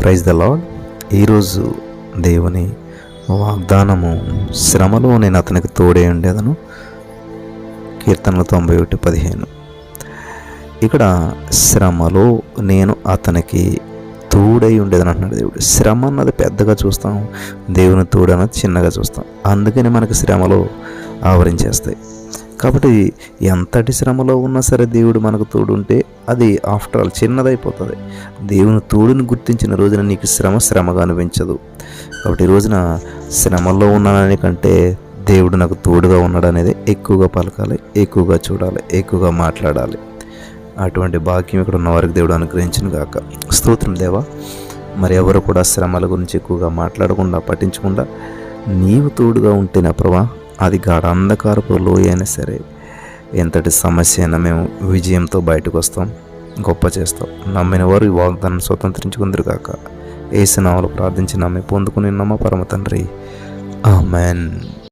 Praise the lord ఈరోజు దేవుని వాగ్దానము శ్రమలో నేను అతనికి తోడే ఉండేదను. కీర్తనలు తొంభై ఒకటి పదిహేను. ఇక్కడ శ్రమలో నేను అతనికి తోడై ఉండేదని అంటున్నాడు దేవుడు. శ్రమ అన్నది పెద్దగా చూస్తాం దేవుని తోడు అన్నది చిన్నగా చూస్తాం. అందుకని మనకు శ్రమలో ఆవరించేస్తాయి. కాబట్టి ఎంతటి శ్రమలో ఉన్నా సరే దేవుడు మనకు తోడుంటే అది ఆఫ్టర్ ఆల్ చిన్నదైపోతుంది. దేవుని తోడుని గుర్తించిన రోజున నీకు శ్రమ శ్రమగా అనిపించదు. కాబట్టి ఈ రోజున శ్రమలో ఉన్నానని కంటే దేవుడు నాకు తోడుగా ఉన్నాడు అనేది ఎక్కువగా పలకాలి ఎక్కువగా చూడాలి ఎక్కువగా మాట్లాడాలి. అటువంటి భాగ్యం ఇక్కడ ఉన్న వారికి దేవుడు అనుగ్రహించిన గాక. స్తోత్రం దేవా మరి ఎవరు కూడా శ్రమల గురించి ఎక్కువగా మాట్లాడకుండా పట్టించకుండా నీవు తోడుగా ఉంటే నా ప్రభా అది గాఢ అంధకారపు లోయ అయినా సరే ఎంతటి సమస్య అయినా మేము విజయంతో బయటకు వస్తాం గొప్ప చేస్తాం. నమ్మిన వారు ఈ వాగ్దానం స్వతంత్రించుకుందరు కాక ఏసునామలు ప్రార్థించి నమ్మి పొందుకుని నమ్మ పరమ తండ్రి? ఆమెన్.